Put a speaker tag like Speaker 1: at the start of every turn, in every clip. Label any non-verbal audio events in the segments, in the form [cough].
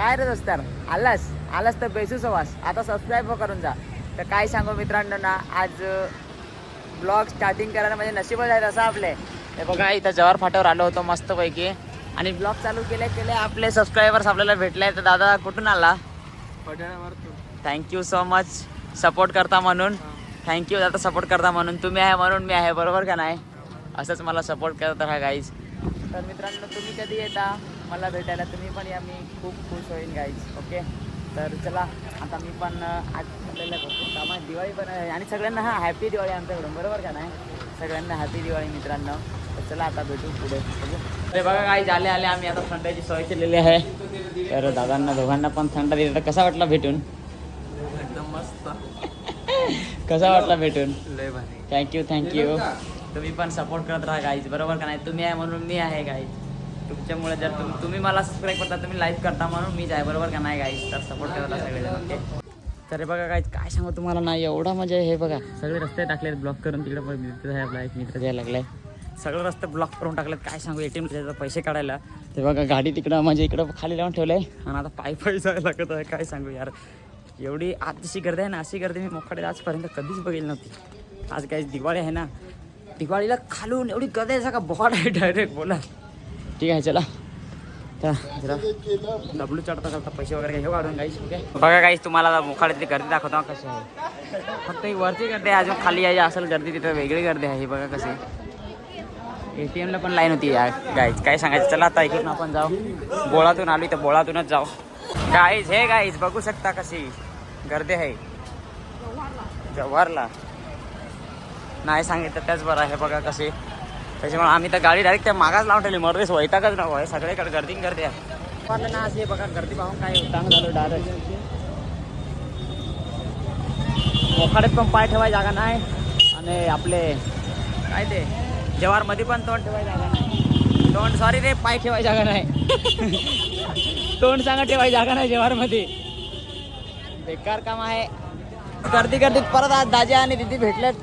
Speaker 1: काय रे दोस्तार? आलास? आलास तर बेसू सवास आता सबस्क्राईब करून जा. तर काय सांगू मित्रांनो ना आज ब्लॉग स्टार्टिंग करायला म्हणजे नशीबच आहे असं आपले. हे बघा इथं जवाहर फाट्यावर आलो होतो मस्तपैकी. आणि ब्लॉग चालू केले केले. आपले सबस्क्रायबर्स आपल्याला भेटले तर दादा कुठून आला? थँक्यू सो मच सपोर्ट करता म्हणून. थँक्यू दादा सपोर्ट करता म्हणून. तुम्ही आहे म्हणून मी आहे. बरोबर का नाही? असंच मला सपोर्ट करत राहा गाईज तर मित्रांनो तुम्ही कधी येता? मला भेटायला तुम्ही पण या मी खूप खुश होईन गाईज ओके तर चला आता मी पण आज आपल्याला भरपूर कामं. दिवाळी पण आहे. आणि सगळ्यांना हा हॅपी दिवाळी आमच्याकडून बरोबर का नाही? सगळ्यांना हॅपी दिवाळी मित्रांनो. तर चला आता भेटू पुढे. अरे बघा काही आले आले आम्ही. आता थंडाची सोय केलेली आहे. तर दादांना दोघांना पण थंड दिली. तर कसा वाटला भेटून?
Speaker 2: एकदम मस्त.
Speaker 1: कसा वाटला भेटून?
Speaker 2: लय भारी.
Speaker 1: थँक्यू थँक्यू तुम्ही पण सपोर्ट करत राहा गाईज बरोबर का नाही? तुम्ही आहे म्हणून मी आहे गाईज तुमच्यामुळे जर तुम तुम्ही मला सबस्क्राईब करता तुम्ही लाईक करता म्हणून मी जाय बरोबर का नाही गाईस तर सपोर्ट करत सगळेजण ओके तर बघा काय काय सांगू तुम्हाला नाही एवढा म्हणजे हे बघा. सगळे रस्ते टाकलेत ब्लॉक करून तिकडे पण मित्र आहे आपला एक मित्र यायला लागलाय. सगळे रस्ते ब्लॉक करून टाकलेत काय सांगू एटीएम त्याचा पैसे काढायला. ते बघा गाडी तिकडं म्हणजे इकडं खाली लावून ठेवलंय. आणि आता पायी पायी जायला लागत आहे काय सांगू यार. एवढी आज जशी गर्दी आहे ना अशी गर्दी मी मोकडे आजपर्यंत कधीच बघितली नव्हती. आज काय दिवाळी आहे ना दिवाळीला खालून एवढी गर्दी आहे का बॉड आहे डायरेक्ट बोला. ठीक आहे चला. डब्ल्यू चढता चढता पैसे वगैरे घेऊ काढून गाईस ओके? बघा गाईस तुम्हाला मोखाड्यातली गर्दी दाखवतो कशी आहे. फक्त ही वरती गर्दी आहे अजून खाली यायची असेल गर्दी तिथं वेगळी गर्दी आहे ही बघा कशी ए टी एमला पण लाईन होती या गाईज काय सांगायचं? चला आता इकडून आपण जाऊ. बोळातून आलो तर बोळातूनच जाऊ. गाईज हे गाईज बघू शकता कशी गर्दी आहे. जव्हारला. नाही सांगितलं त्याच बरं आहे बघा कशी. त्याच्यामुळे आम्ही तर गाडी डायरेक्ट त्या मागास लावून ठेवली. मरदेस वैतागच नको. आहे सगळीकडे गर्दी गर्दी आहे. पण ना बघा गर्दी पाहून काय चांगलं झालं डायरेक्ट मोखाड्यात पण पाय ठेवायची जागा नाही आणि आपले काय ते जवारमध्ये पण तोंड ठेवायची जागा नाही. तोंड सॉरी रे पाय ठेवाय जागा नाही. [laughs] तोंड सांगा ठेवायची जागा नाही जवारमध्ये बेकार काम आहे. गर्दी गर्दीत परत आज दाजी आणि दिदी भेटलेत.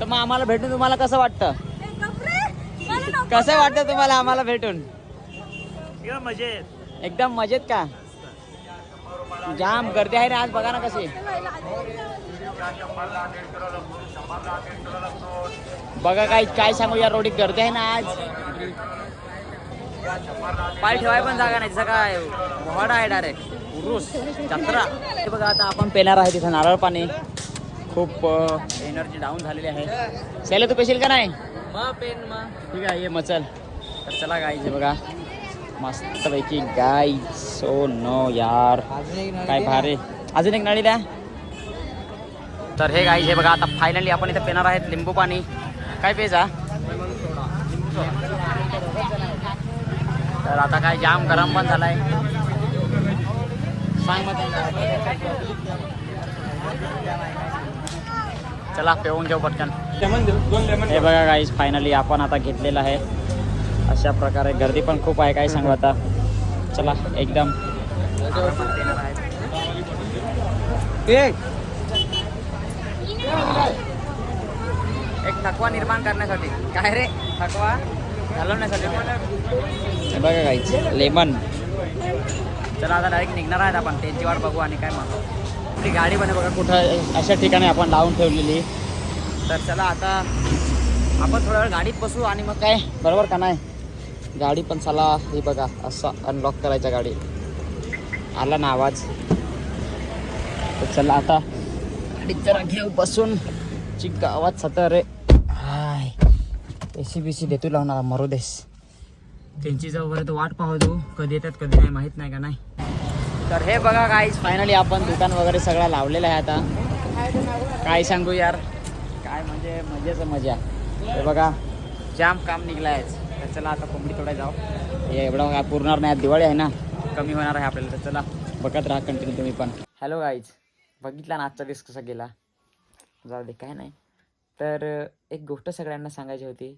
Speaker 1: तर मग आम्हाला भेटून तुम्हाला कसं वाटतं? कसं वाटतं तुम्हाला आम्हाला भेटून?
Speaker 2: मजेत.
Speaker 1: एकदम मजेत का? जाम गर्दी आहे रे आज बघा ना कशी. बघा काय काय सांगू या रोडीत गर्दी आहे ना आज. पाय ठेवाय पण जागा नाही जसं काय आहे डायरेक्ट उरुस जत्रा. हे बघा आता आपण पेणार आहे तिथं नारळ पाणी. खूप एनर्जी डाऊन झालेली आहे. सेले तू पेशील का नाही? ठीक आहे ये मचल. तर चला गाईचे बघा. मस्तपैकी गाय सो नो यार. काय भारी. अजून एक नळी द्या. तर हे गाईज हे बघा आता फायनली आपण इथं पिणार आहेत लिंबू पाणी. काय पेजा तर आता काय जाम गरम पण झालाय. सांग मग. चला पेऊन घेऊ पटकन. हे बघा गाईज फायनली आपण आता घेतलेलं आहे. अशा प्रकारे गर्दी पण खूप आहे काय सांगू आता. चला एकदम. एक. थकवा निर्माण करण्यासाठी. काय रे? थकवा घालवण्यासाठी. हे बघा गाईज लेमन चला आता डायरेक्ट निघणार आहेत आपण. त्यांची वाट बघू आणि काय मग आपली गाडी पण बघा कुठं अशा ठिकाणी आपण लावून ठेवलेली. तर चला आता आपण थोड्या वेळ गाडीत बसू आणि मग काय? बरोबर का नाही? गाडी पण चला हे बघा असं अनलॉक करायचा गाडी. आला ना आवाज. तर चला आता गाडीत जरा घेऊ बसून. चिक आवाज सतर रे. हाय. ए सी बी सी देतो लावणार मरू देस त्यांची जवळ वाट पाहतो कधी येतात कधी नाही माहीत नाही का नाही? तर हे बघा गाईज फायनली आपण दुकान वगैरे सगळं लावलेलं आहे आता. काय सांगू यार? काय म्हणजे मजेच मजा. हे बघा जाम काम निघलं आहे तर चला आता कोंबडी थोडा जाऊ. हे एवढं काय पुरणार नाही. दिवाळी आहे ना. कमी होणार आहे आपल्याला तर चला. बघत राहा कंटिन्यू तुम्ही पण. हॅलो गाईज बघितला ना आजचा दिवस कसा गेला. जाऊ दे काय नाही. तर एक गोष्ट सगळ्यांना सांगायची होती.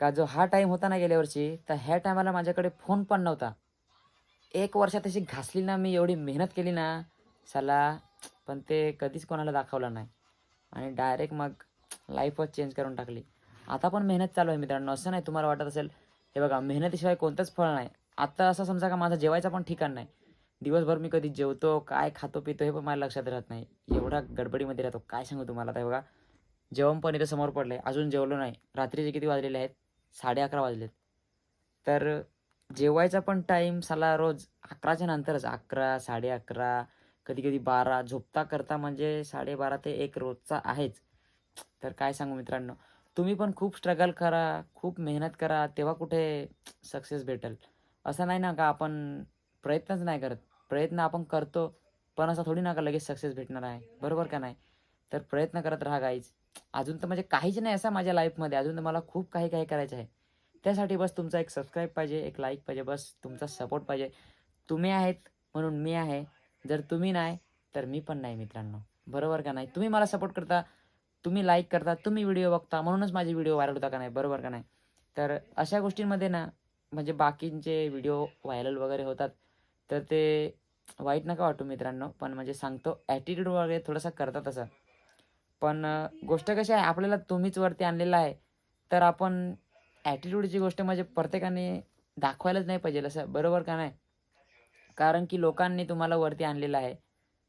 Speaker 1: का जो हा टाईम होता ना गेल्या वर्षी तर ह्या टायमाला माझ्याकडे फोन पण नव्हता. एक वर्षात अशी घासली ना मी एवढी मेहनत केली ना साला पण ते कधीच कोणाला दाखवलं नाही. आणि डायरेक्ट मग लाईफच चेंज करून टाकली. आता पण मेहनत चालू आहे मित्रांनो. असं नाही तुम्हाला वाटत असेल हे बघा मेहनतीशिवाय कोणतंच फळ नाही. आता असं समजा का माझा जेवायचं पण ठिकाण नाही. दिवसभर मी कधी जेवतो काय खातो पितो हे पण मला लक्षात राहत नाही. एवढा गडबडीमध्ये राहतो. काय सांगू तुम्हाला आता बघा. जेवण पण इथं समोर पडलं आहे अजून जेवलो नाही. रात्रीचे किती वाजलेले आहेत? साडे अकरा वाजलेत. तर जेवायचा पण टाईम साला रोज अकराच्या नंतरच अकरा साडे अकरा कधी कधी बारा. झोपता करता म्हणजे साडेबारा ते एक रोजचा आहेच. तर काय सांगू मित्रांनो? तुम्ही पण खूप स्ट्रगल करा खूप मेहनत करा तेव्हा कुठे सक्सेस भेटेल. असं नाही ना का आपण प्रयत्नच नाही करत. प्रयत्न आपण करतो पण असं थोडी ना का लगेच सक्सेस भेटणार आहे. बरोबर का नाही? तर प्रयत्न करत राहा काहीच अजून तर म्हणजे काहीच नाही असं माझ्या लाईफमध्ये अजून तर मला खूप काही काही करायचं आहे. त्यासाठी बस तुमचा एक सबस्क्राईब पाहिजे एक लाईक पाहिजे बस तुमचा सपोर्ट पाहिजे. तुम्ही आहेत म्हणून मी आहे. जर तुम्ही नाही तर मी पण नाही मित्रांनो. बरोबर का नाही? तुम्ही मला सपोर्ट करता तुम्ही लाईक करता तुम्ही व्हिडिओ बघता म्हणूनच माझे व्हिडिओ व्हायरल होता का नाही? बरोबर का नाही? तर अशा गोष्टींमध्ये ना म्हणजे बाकींचे व्हिडिओ व्हायरल वगैरे होतात तर ते वाईट नका वाटू मित्रांनो. पण म्हणजे सांगतो ॲटिट्यूड वगैरे थोडासा करतात असं पण गोष्ट कशी आहे आपल्याला तुम्हीच वरती आणलेलं आहे तर आपण ॲटिट्यूडची गोष्ट म्हणजे प्रत्येकाने दाखवायलाच नाही पाहिजे असं बरोबर का नाही? कारण की लोकांनी तुम्हाला वरती आणलेलं आहे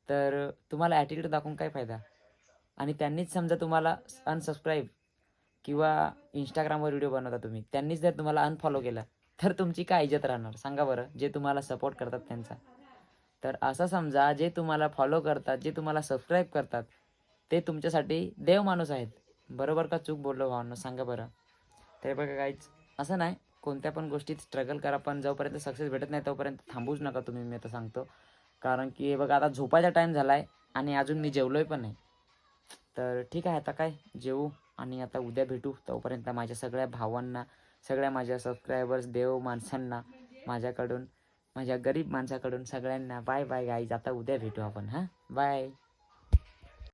Speaker 1: तर तुम्हाला ॲटिट्यूड दाखवून काय फायदा? आणि त्यांनीच समजा तुम्हाला अनसबस्क्राईब किंवा इंस्टाग्रामवर व्हिडिओ बनवता तुम्ही त्यांनीच जर तुम्हाला अनफॉलो केलं तर तुमची काय इज्जत राहणार? सांगा बरं जे तुम्हाला सपोर्ट करतात त्यांचा. तर असं समजा जे तुम्हाला फॉलो करतात जे तुम्हाला सबस्क्राईब करतात ते तुमच्यासाठी देव माणूस आहेत. बरोबर का चूक बोललो भावांना? सांगा बरं. ते बघा काहीच असं नाही कोणत्या पण गोष्टीत स्ट्रगल करा पण जोपर्यंत सक्सेस भेटत नाही तोपर्यंत थांबूच नका तुम्ही मी आता सांगतो. कारण की हे बघा आता झोपायचा टाईम झाला आहे आणि अजून मी जेवलोय पण नाही. तर ठीक आहे आता काय? जेवू आणि आता उद्या भेटू. तोपर्यंत माझ्या सगळ्या भावांना सगळ्या माझ्या सबस्क्रायबर्स देव माणसांना माझ्याकडून माझ्या गरीब माणसाकडून सगळ्यांना बाय बाय गाईज आता उद्या भेटू आपण हां? बाय